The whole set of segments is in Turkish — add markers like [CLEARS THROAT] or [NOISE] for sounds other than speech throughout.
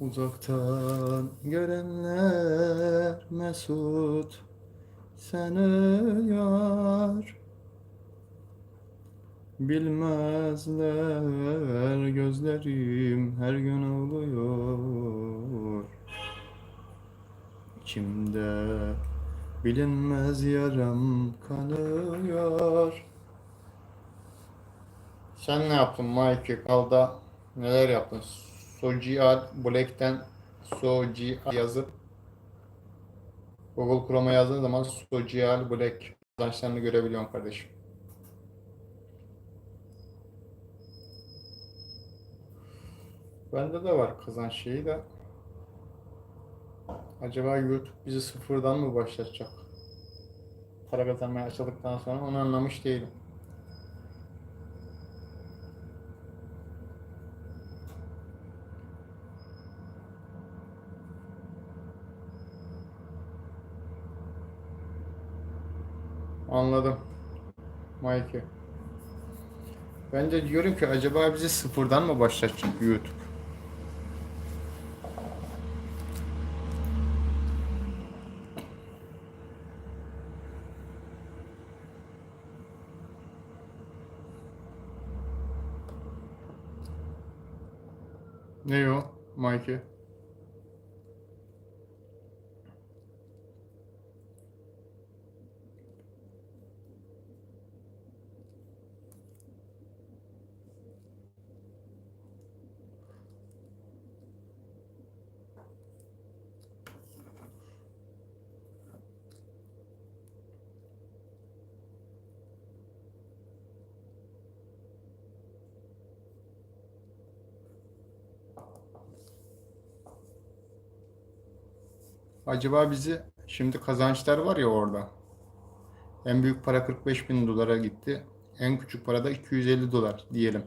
Uzaktan görenler mesut seni yar Bilmezler gözlerim her gün ağlıyor İçimde bilinmez yaram kanıyor Sen ne yaptın Mike? Kalda neler yaptın? Social Black'ten Social yazıp Google Chrome'a yazdığın zaman Social Black kazançlarını görebiliyorsun kardeşim. Bende de var kazanç şeyi de. Acaba YouTube bizi sıfırdan mı başlatacak? Para kazanmaya açıldıktan sonra onu anlamış değilim. Anladım. Mike. Ben de diyorum ki acaba bizi sıfırdan mı başlatacak YouTube? Ne o Mike? Acaba bizi şimdi kazançlar var ya orada. En büyük para 45 bin dolara gitti. En küçük para da 250 dolar diyelim.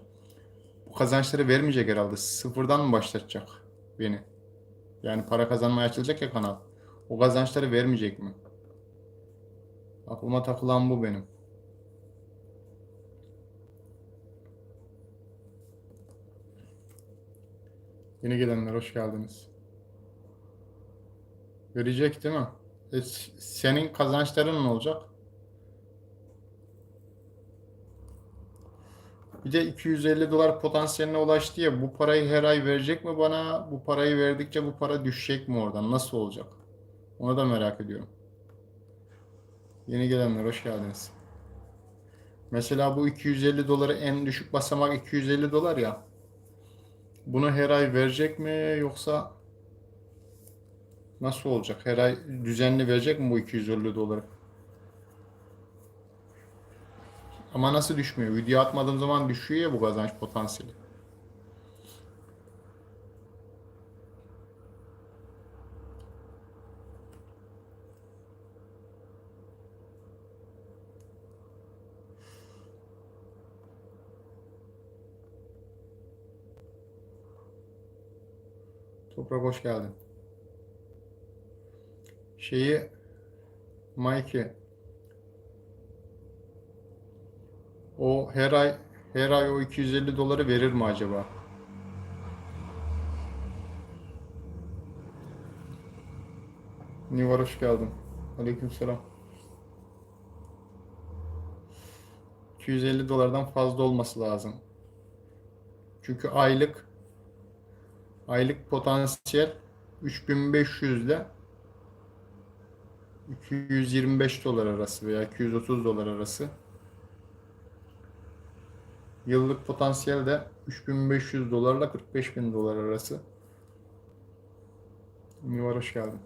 Bu kazançları vermeyecek herhalde. Sıfırdan mı başlatacak beni? Yani para kazanmaya açılacak ya kanal. O kazançları vermeyecek mi? Aklıma takılan bu benim. Yeni gelenler hoş geldiniz. Verecek değil mi? E, senin kazançların ne olacak? Bir de 250 dolar potansiyeline ulaştı ya bu parayı her ay verecek mi bana? Bu parayı verdikçe bu para düşecek mi oradan? Nasıl olacak? Onu da merak ediyorum. Yeni gelenler hoş geldiniz. Mesela bu 250 doları en düşük basamak 250 dolar ya. Bunu her ay verecek mi yoksa Nasıl olacak? Her ay düzenli verecek mi bu 250 doları? Ama nasıl düşmüyor? Video atmadığım zaman düşüyor ya bu kazanç potansiyeli. Toprak hoş geldin. Şeyi Mikey o her ay her ay o 250 doları verir mi acaba? Nivar hoş geldin. Aleykümselam. 250 dolardan fazla olması lazım. Çünkü aylık aylık potansiyel 3500 ile 225 dolar arası veya 230 dolar arası. Yıllık potansiyel de 3500 dolarla 45 bin dolar arası. Mivar hoş geldin.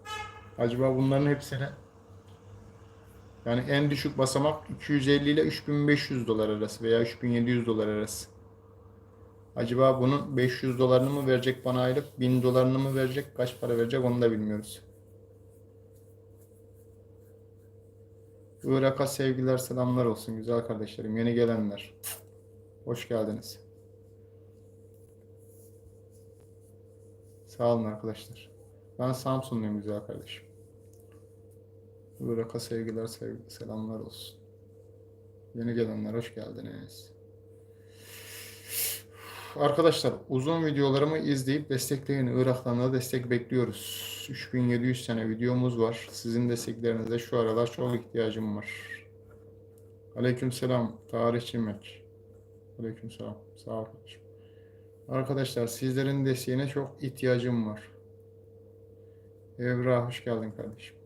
Acaba bunların hepsine yani en düşük basamak 250 ile 3500 dolar arası veya 3700 dolar arası. Acaba bunun 500 dolarını mı verecek bana aylık, 1000 dolarını mı verecek, kaç para verecek onu da bilmiyoruz. Irak'a sevgiler, selamlar olsun güzel kardeşlerim, yeni gelenler. Hoş geldiniz. Sağ olun arkadaşlar. Ben Samsunluyum güzel kardeşim. Irak'a sevgiler, sevgi, selamlar olsun. Yeni gelenler hoş geldiniz. Arkadaşlar uzun videolarımı izleyip destekleyin. Irak'tan da destek bekliyoruz. 3700 tane videomuz var. Sizin desteklerinize şu aralar çok ihtiyacım var. Aleykümselam. Tarihçi Mek. Aleykümselam. Sağ ol. Arkadaşlar sizlerin desteğine çok ihtiyacım var. Evra hoş geldin kardeşim.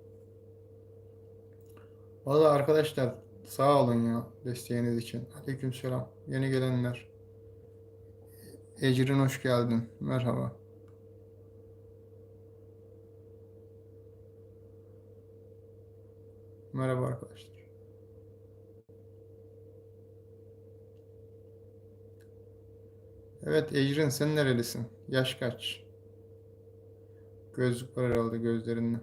Valla arkadaşlar sağ olun ya desteğiniz için. Aleykümselam. Yeni gelenler. Ecrin hoş geldin. Merhaba. Merhaba arkadaşlar. Evet Ecrin sen nerelisin? Yaş kaç? Gözlük var herhalde gözlerinde.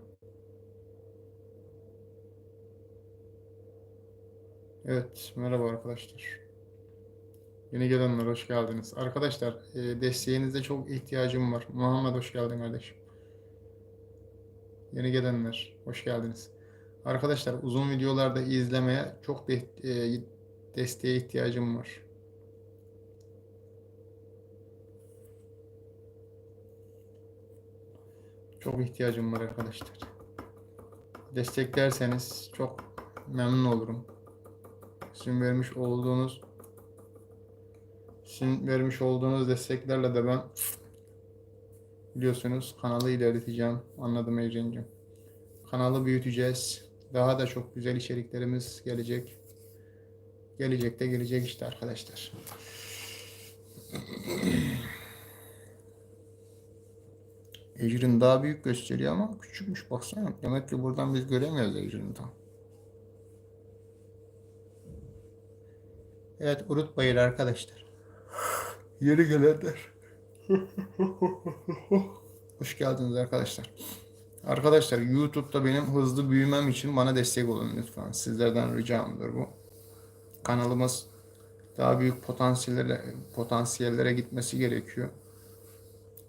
Evet merhaba arkadaşlar. Yeni gelenler hoş geldiniz. Arkadaşlar e, desteğinize çok ihtiyacım var. Muhammed hoş geldin kardeşim. Yeni gelenler hoş geldiniz. Arkadaşlar uzun videolarda izlemeye çok de, e, desteğe ihtiyacım var. Çok ihtiyacım var arkadaşlar. Desteklerseniz çok memnun olurum. Sizin vermiş olduğunuz sizin vermiş olduğunuz desteklerle de ben biliyorsunuz kanalı ilerleteceğim. Anladım Ecren'cim. Kanalı büyüteceğiz. Daha da çok güzel içeriklerimiz gelecek. Gelecek de gelecek işte arkadaşlar. [CLEARS THROAT] Ecrin daha büyük gösteriyor ama küçükmüş baksana. Demek ki buradan biz göremiyoruz Ecrin'i tam. Evet unutmayın arkadaşlar. Yeni gelenler. Hoş geldiniz arkadaşlar. Arkadaşlar YouTube'da benim hızlı büyümem için bana destek olun lütfen. Sizlerden ricamdır bu. Kanalımız daha büyük potansiyellere, potansiyellere gitmesi gerekiyor.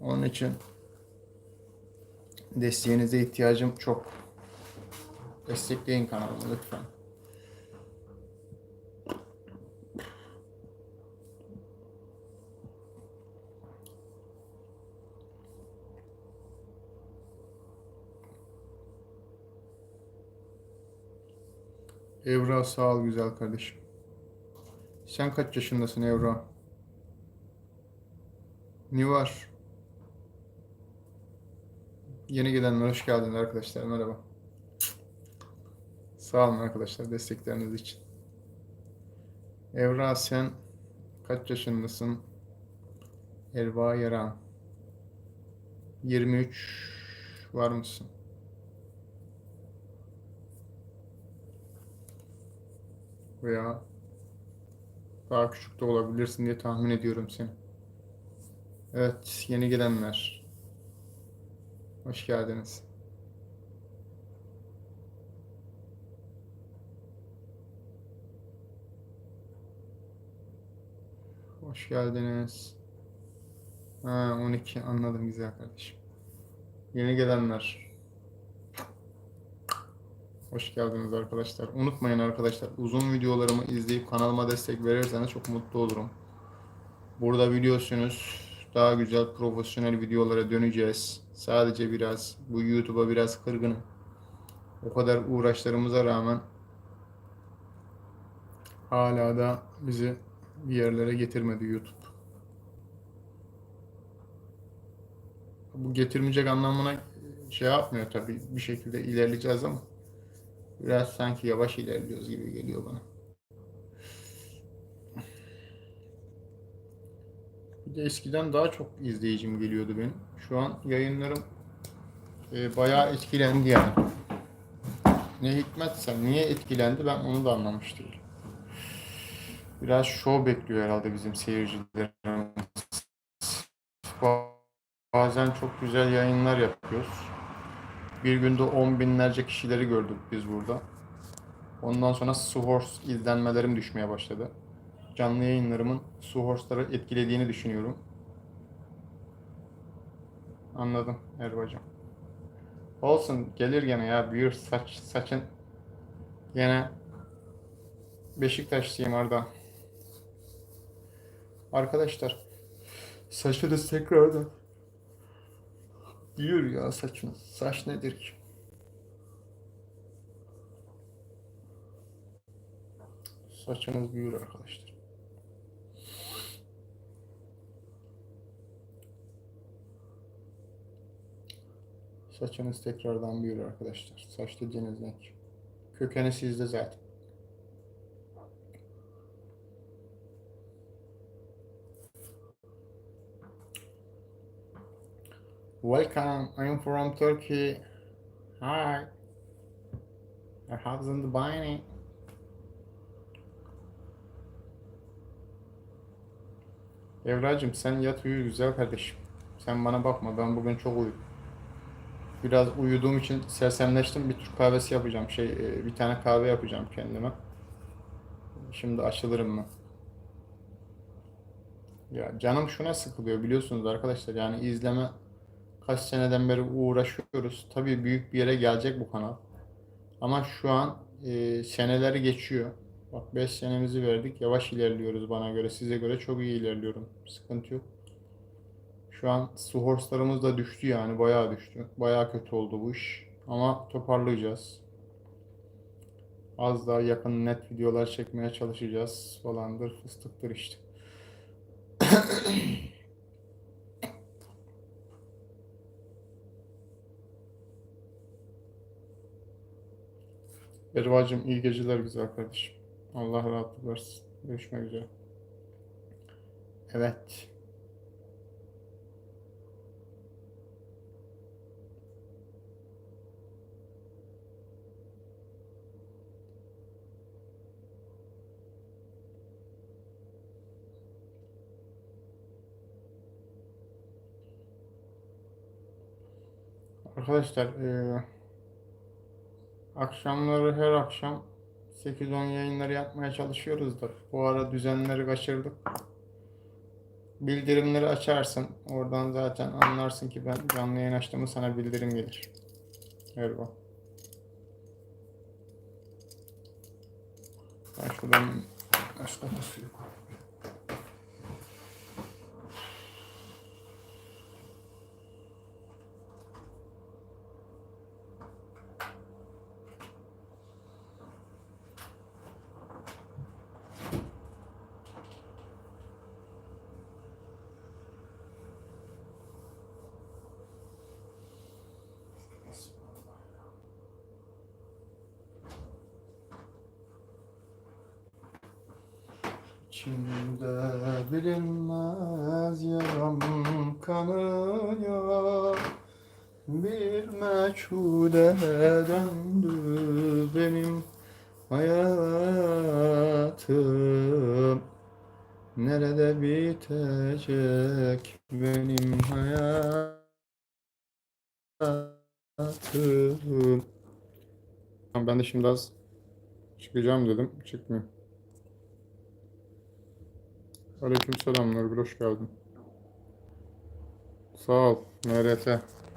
Onun için desteğinize ihtiyacım çok. Destekleyin kanalımı lütfen. Evra sağ ol güzel kardeşim. Sen kaç yaşındasın Evra? Ne var? Yeni gelenler hoş geldiniz arkadaşlar. Merhaba. Sağ olun arkadaşlar destekleriniz için. Evra sen kaç yaşındasın? Elva Yaran. 23 var mısın? Veya daha küçük de olabilirsin diye tahmin ediyorum seni. Evet, yeni gelenler. Hoş geldiniz. Hoş geldiniz. Ha, 12 anladım güzel kardeşim. Yeni gelenler. Hoş geldiniz arkadaşlar. Unutmayın arkadaşlar uzun videolarımı izleyip kanalıma destek verirseniz çok mutlu olurum. Burada biliyorsunuz daha güzel profesyonel videolara döneceğiz. Sadece biraz bu YouTube'a biraz kırgınım. O kadar uğraşlarımıza rağmen hala da bizi bir yerlere getirmedi YouTube. Bu getirmeyecek anlamına şey yapmıyor tabii. Bir şekilde ilerleyeceğiz ama biraz sanki yavaş ilerliyoruz gibi geliyor bana. Bir de eskiden daha çok izleyicim geliyordu benim. Şu an yayınlarım e, bayağı etkilendi yani. Ne hikmetse niye etkilendi ben onu da anlamış değilim. Biraz show bekliyor herhalde bizim seyircilerimiz. Bazen çok güzel yayınlar yapıyoruz. Bir günde on binlerce kişileri gördük biz burada. Ondan sonra Suhorse izlenmelerim düşmeye başladı. Canlı yayınlarımın Suhorse'ları etkilediğini düşünüyorum. Anladım Erbacan. Olsun gelir gene ya büyür saç saçın gene Beşiktaşlıyım Arda. Arkadaşlar Saçınız tekrardan büyür ya saçın. Saç nedir ki? Saçınız büyür arkadaşlar. Saçınız tekrardan büyür arkadaşlar. Saç dediğiniz renk. Kökeni sizde zaten. Welcome, I'm from Turkey. Hi. Your husband buying Evracım sen yat uyu güzel kardeşim. Sen bana bakma ben bugün çok uyudum. Biraz uyuduğum için sersemleştim. Bir Türk kahvesi yapacağım. Şey e, bir tane kahve yapacağım kendime. Şimdi açılırım ben. Ya canım şuna sıkılıyor biliyorsunuz arkadaşlar. Yani izleme kaç seneden beri uğraşıyoruz. Tabii büyük bir yere gelecek bu kanal. Ama şu an e, seneleri geçiyor. Bak 5 senemizi verdik. Yavaş ilerliyoruz bana göre. Size göre çok iyi ilerliyorum. Sıkıntı yok. Şu an su horse'larımız da düştü yani. Bayağı düştü. Bayağı kötü oldu bu iş. Ama toparlayacağız. Az daha yakın net videolar çekmeye çalışacağız falandır fıstıktır işte. [CLEARS THROAT] Erva'cığım iyi geceler güzel kardeşim. Allah rahatlık versin. Görüşmek üzere. Evet. Arkadaşlar eee akşamları her akşam 8-10 yayınları yapmaya çalışıyoruz da bu ara düzenleri kaçırdık. Bildirimleri açarsın. Oradan zaten anlarsın ki ben canlı yayın açtığımı sana bildirim gelir. Erba. Ben şuradan başka suyu koy. İçimde bilinmez yaram kanıyor. Bir meçhule döndü benim hayatım. Nerede bitecek benim hayatım? Ben de şimdi az çıkacağım dedim çıkmıyor Aleyküm selamlar, bir hoş geldin. Sağ ol, MRT.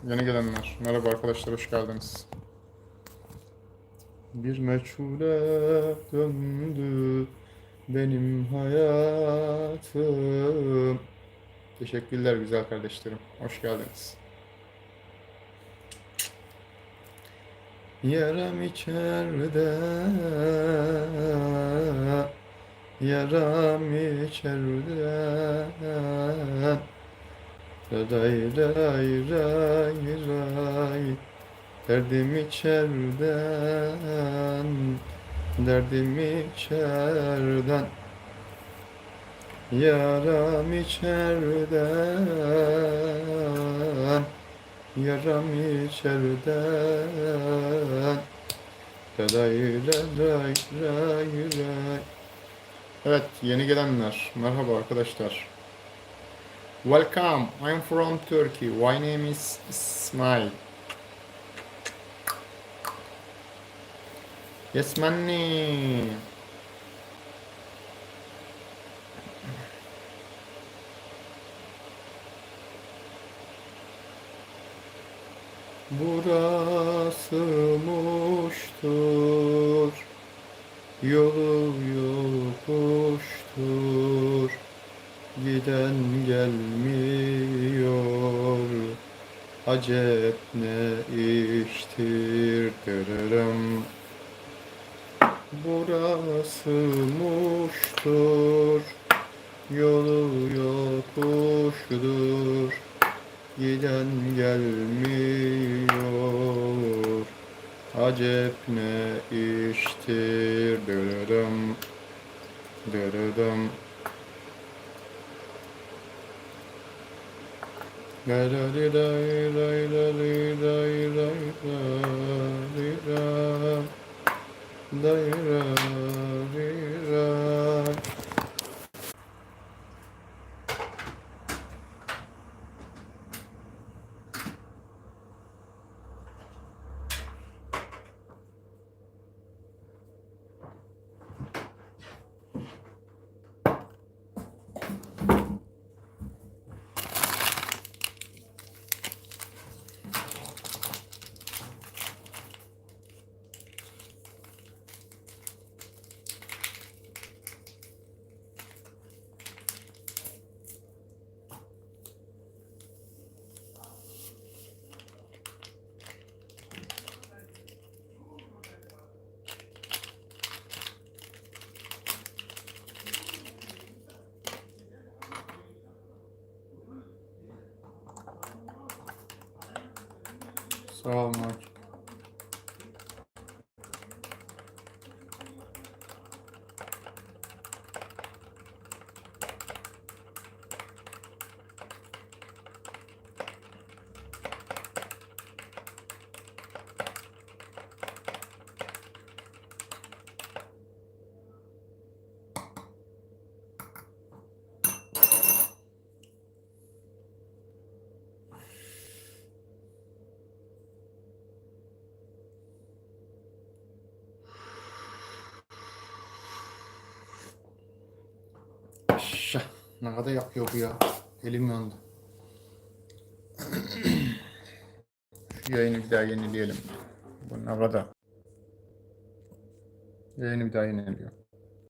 Yeni gelenler. Merhaba arkadaşlar, hoş geldiniz. Bir meçhule döndü benim hayatım. Teşekkürler güzel kardeşlerim. Hoş geldiniz. Yaram içeride Yaram içeriden Ray ray ray ray Derdim içerden Derdim içerden. Yaram içerden Yaram içerden. Ray ray ray ray Evet, yeni gelenler. Merhaba arkadaşlar. Welcome. I'm from Turkey. My name is İsmail. Yes, money. Burası muştur. Yolu yokuştur Giden gelmiyor. Acep ne iştir? Dırırım. Burası muştur. Yolu yokuştur. Giden gelmiyor. Acep ne iştir? Dırırım Dırıdım. Dırıdım. Sağ olun. Ne kadar yakıyor bu ya. Elim yandı. [CLEARS THROAT] Şu yayını bir daha yenileyelim. Bu ne kadar? Yayını bir daha yeniliyor.